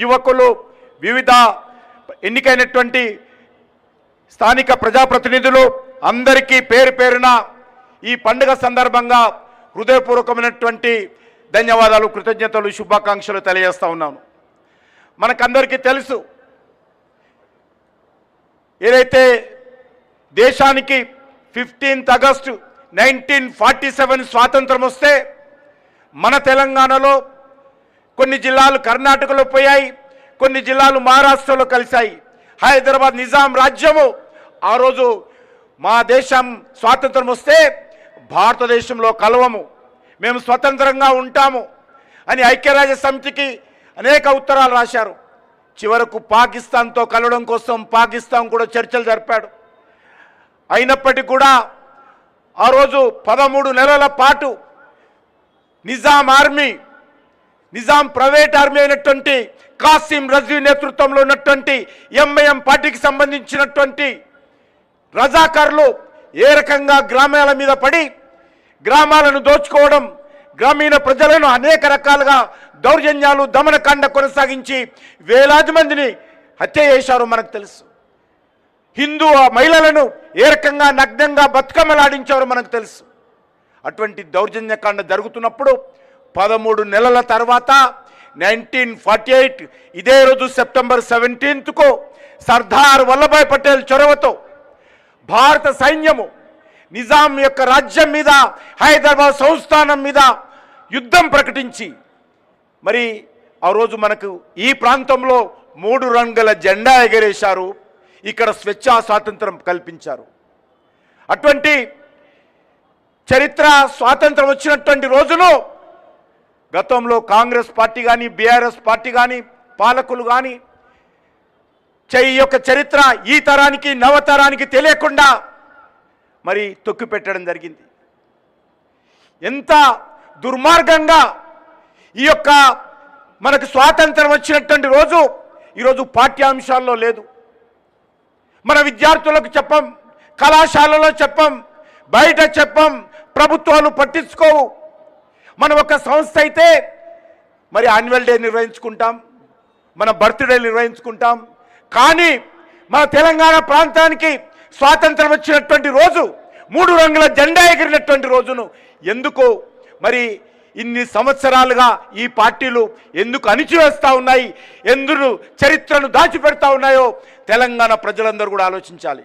యువకులు వివిధ ఎన్నికైనటువంటి స్థానిక ప్రజాప్రతినిధులు అందరికీ పేరు పేరున ఈ పండుగ సందర్భంగా హృదయపూర్వకమైనటువంటి ధన్యవాదాలు కృతజ్ఞతలు శుభాకాంక్షలు తెలియజేస్తూ ఉన్నాను. మనకందరికీ తెలుసు ఏదైతే దేశానికి fifteenth August nineteen forty seven స్వాతంత్రం వస్తే మన తెలంగాణలో కొన్ని జిల్లాలు కర్ణాటకలో పోయాయి కొన్ని జిల్లాలు మహారాష్ట్రలో కలిశాయి. హైదరాబాద్ నిజాం రాజ్యము ఆ రోజు మా దేశం స్వాతంత్రం వస్తే భారతదేశంలో కలవము. మేము స్వతంత్రంగా ఉంటాము అని ఐక్యరాజ్య సమితికి అనేక ఉత్తరాలు రాశారు. చివరకు పాకిస్తాన్తో కలవడం కోసం పాకిస్తాన్ కూడా చర్చలు జరిపాడు. అయినప్పటికీ కూడా ఆ రోజు పదమూడు నెలల పాటు Nizam army Nizam private army అయినటువంటి కాసిం రజీ నేతృత్వంలో ఉన్నటువంటి ఎంఐఎం పార్టీకి సంబంధించినటువంటి రజాకారులు ఏ రకంగా గ్రామాల మీద పడి గ్రామాలను దోచుకోవడం గ్రామీణ ప్రజలను అనేక రకాలుగా దౌర్జన్యాలు దమనకాండ కొనసాగించి వేలాది మందిని హత్య చేశారు మనకు తెలుసు. హిందూ మహిళలను ఏ రకంగా నగ్నంగా బతుకమ్మలాడించారో మనకు తెలుసు. అటువంటి దౌర్జన్యకాండ జరుగుతున్నప్పుడు పదమూడు నెలల తర్వాత నైన్టీన్ ఫార్టీ ఎయిట్ ఇదే రోజు సెప్టెంబర్ సెవెంటీన్త్కు సర్దార్ వల్లభాయ్ పటేల్ చొరవతో భారత సైన్యము నిజాం యొక్క రాజ్యం మీద హైదరాబాద్ సంస్థానం మీద యుద్ధం ప్రకటించి మరి ఆ రోజు మనకు ఈ ప్రాంతంలో మూడు రంగుల జెండా ఎగరేశారు. ఇక్కడ స్వేచ్ఛా స్వాతంత్రం కల్పించారు. అటువంటి చరిత్ర స్వాతంత్రం వచ్చినటువంటి రోజును గతంలో కాంగ్రెస్ పార్టీ కానీ బీఆర్ఎస్ పార్టీ కానీ పాలకులు కానీ ఈ యొక్క చరిత్ర ఈ తరానికి నవతరానికి తెలియకుండా మరి తొక్కి పెట్టడం జరిగింది. ఎంత దుర్మార్గంగా ఈ యొక్క మనకు స్వాతంత్రం వచ్చినటువంటి రోజు ఈరోజు పాఠ్యాంశాల్లో లేదు. మన విద్యార్థులకు చెప్పం కళాశాలలో చెప్పం బయట చెప్పం ప్రభుత్వాలు పట్టించుకోవు. మనం ఒక సంస్థ అయితే మరి యాన్యువల్ డే నిర్వహించుకుంటాం మన బర్త్డే నిర్వహించుకుంటాం. కానీ మన తెలంగాణ ప్రాంతానికి స్వాతంత్రం వచ్చినటువంటి రోజు మూడు రంగుల జెండా ఎగిరినటువంటి రోజును ఎందుకు మరి ఇన్ని సంవత్సరాలుగా ఈ పార్టీలు ఎందుకు అణిచివేస్తూ ఉన్నాయి ఎందుకు చరిత్రను దాచిపెడతా ఉన్నాయో తెలంగాణ ప్రజలందరూ కూడా ఆలోచించాలి.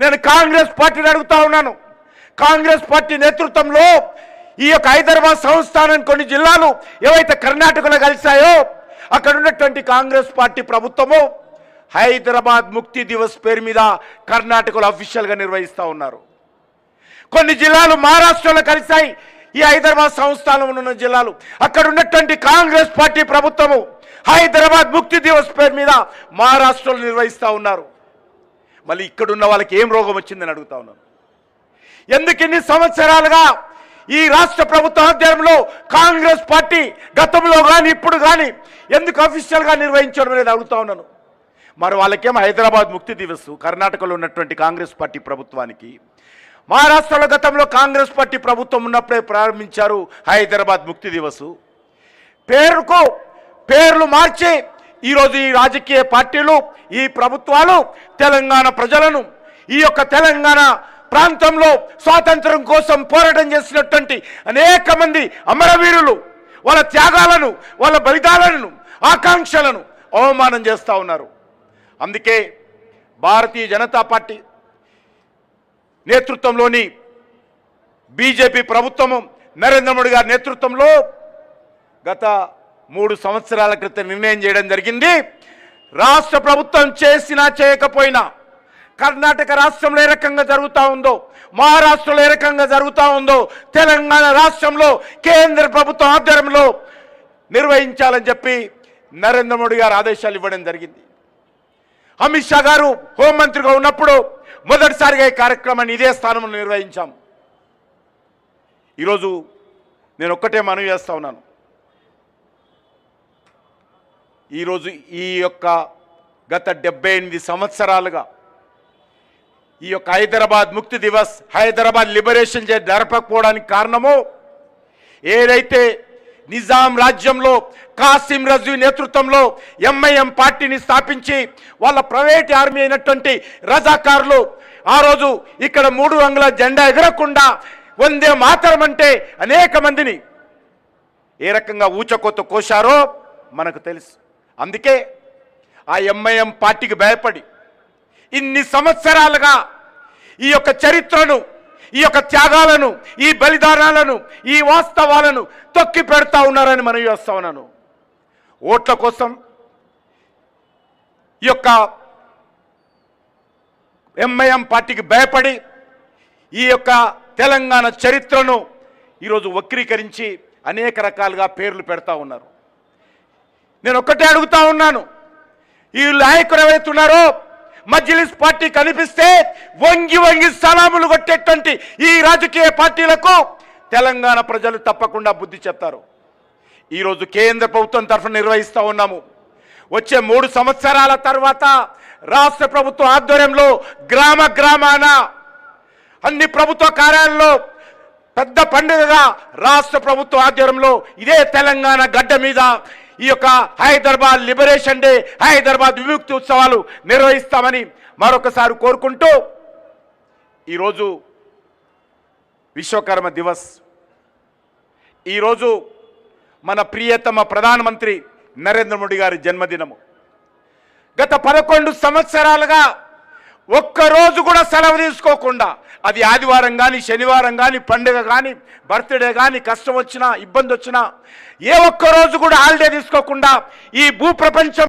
నేను కాంగ్రెస్ పార్టీని అడుగుతా ఉన్నాను. కాంగ్రెస్ పార్టీ నేతృత్వంలో ఈ యొక్క హైదరాబాద్ సంస్థానం కొన్ని జిల్లాలు ఏవైతే కర్ణాటకలో కలిశాయో అక్కడ ఉన్నటువంటి కాంగ్రెస్ పార్టీ ప్రభుత్వము హైదరాబాద్ ముక్తి దివస్ పేరు మీద కర్ణాటకలో అఫీషియల్గా నిర్వహిస్తూ ఉన్నారు. కొన్ని జిల్లాలు మహారాష్ట్రలో కలిశాయి. ఈ హైదరాబాద్ సంస్థానంలో ఉన్న జిల్లాలు అక్కడ ఉన్నటువంటి కాంగ్రెస్ పార్టీ ప్రభుత్వము హైదరాబాద్ ముక్తి దివస్ పేరు మీద మహారాష్ట్రలో నిర్వహిస్తూ ఉన్నారు. మళ్ళీ ఇక్కడున్న వాళ్ళకి ఏం రోగం వచ్చిందని అడుగుతా ఉన్నాను. ఎందుకు ఇన్ని సంవత్సరాలుగా ఈ రాష్ట్ర ప్రభుత్వ ఆధ్వర్యంలో కాంగ్రెస్ పార్టీ గతంలో కానీ ఇప్పుడు కానీ ఎందుకు అఫీషియల్గా నిర్వహించడం అనేది అడుగుతా ఉన్నాను. మరి వాళ్ళకేమో హైదరాబాద్ ముక్తి దివస్ కర్ణాటకలో ఉన్నటువంటి కాంగ్రెస్ పార్టీ ప్రభుత్వానికి. మహారాష్ట్రలో గతంలో కాంగ్రెస్ పార్టీ ప్రభుత్వం ఉన్నప్పుడే ప్రారంభించారు హైదరాబాద్ ముక్తి దివస్. పేరుకు పేర్లు మార్చి ఈరోజు ఈ రాజకీయ పార్టీలు ఈ ప్రభుత్వాలు తెలంగాణ ప్రజలను ఈ యొక్క తెలంగాణ ప్రాంతంలో స్వాతంత్రం కోసం పోరాటం చేసినటువంటి అనేక మంది అమరవీరులు వాళ్ళ త్యాగాలను వాళ్ళ బలిదాలను ఆకాంక్షలను అవమానం చేస్తూ ఉన్నారు. అందుకే భారతీయ జనతా పార్టీ నేతృత్వంలోని బీజేపీ ప్రభుత్వము నరేంద్ర మోడీ గారి నేతృత్వంలో గత మూడు సంవత్సరాల క్రితం నిర్ణయం చేయడం జరిగింది. రాష్ట్ర ప్రభుత్వం చేసినా చేయకపోయినా కర్ణాటక రాష్ట్రంలో ఏ రకంగా జరుగుతూ ఉందో మహారాష్ట్రలో ఏ రకంగా జరుగుతూ ఉందో తెలంగాణ రాష్ట్రంలో కేంద్ర ప్రభుత్వం ఆధ్వర్యంలో నిర్వహించాలని చెప్పి నరేంద్ర మోడీ గారు ఆదేశాలు ఇవ్వడం జరిగింది. అమిత్ షా గారు హోంమంత్రిగా ఉన్నప్పుడు మొదటిసారిగా ఈ కార్యక్రమాన్ని ఇదే స్థానంలో నిర్వహించాం. ఈరోజు నేను ఒక్కటే మనవి చేస్తా ఉన్నాను. ఈరోజు ఈ యొక్క గత డెబ్బై ఎనిమిది సంవత్సరాలుగా ఈ యొక్క హైదరాబాద్ ముక్తి దివస్ హైదరాబాద్ లిబరేషన్ డే జరపకపోవడానికి కారణము ఏదైతే నిజాం రాజ్యంలో కాసిం రజు నేతృత్వంలో ఎంఐఎం పార్టీని స్థాపించి వాళ్ళ ప్రైవేట్ ఆర్మీ అయినటువంటి రజాకారులు ఆ రోజు ఇక్కడ మూడు రంగుల జెండా ఎగరకుండా వందే మాతరం అంటే అనేక మందిని ఏ రకంగా ఊచకొత్త కోశారో మనకు తెలుసు. అందుకే ఆ ఎంఐఎం పార్టీకి భయపడి ఇన్ని సంవత్సరాలుగా ఈ యొక్క చరిత్రను ఈ యొక్క త్యాగాలను ఈ బలిదానాలను ఈ వాస్తవాలను తొక్కి పెడతా ఉన్నారని మనం చేస్తా ఉన్నాను. ఓట్ల కోసం ఈ యొక్క ఎంఐఎం పార్టీకి భయపడి ఈ యొక్క తెలంగాణ చరిత్రను ఈరోజు వక్రీకరించి అనేక రకాలుగా పేర్లు పెడతా ఉన్నారు. నేను ఒక్కటే అడుగుతా ఉన్నాను ఈ నాయకులు ఎవరైతున్నారో మజ్లిస్ పార్టీ కనిపిస్తే వంగి వంగి సలాములు కొట్టేటువంటి ఈ రాజకీయ పార్టీలకు తెలంగాణ ప్రజలు తప్పకుండా బుద్ధి చెప్తారు. ఈరోజు కేంద్ర ప్రభుత్వం తరఫున నిర్వహిస్తూ ఉన్నాము. వచ్చే మూడు సంవత్సరాల తర్వాత రాష్ట్ర ప్రభుత్వ ఆధ్వర్యంలో గ్రామ గ్రామాన అన్ని ప్రభుత్వ కార్యాలయంలో పెద్ద పండుగగా రాష్ట్ర ప్రభుత్వ ఆధ్వర్యంలో ఇదే తెలంగాణ గడ్డ మీద ఈ యొక్క హైదరాబాద్ లిబరేషన్ డే హైదరాబాద్ విముక్తి ఉత్సవాలు నిర్వహిస్తామని మరొకసారి కోరుకుంటూ ఈరోజు విశ్వకర్మ దివస్. ఈరోజు మన ప్రియతమ ప్రధానమంత్రి నరేంద్ర మోడీ గారి జన్మదినము. గత పదకొండు సంవత్సరాలుగా ఒక్కరోజు కూడా సెలవు తీసుకోకుండా అది ఆదివారం కానీ శనివారం కానీ పండుగ కానీ బర్త్డే కానీ కష్టం వచ్చినా ఇబ్బంది వచ్చినా ఏ ఒక్క రోజు కూడా హాలిడే తీసుకోకుండా ఈ భూప్రపంచం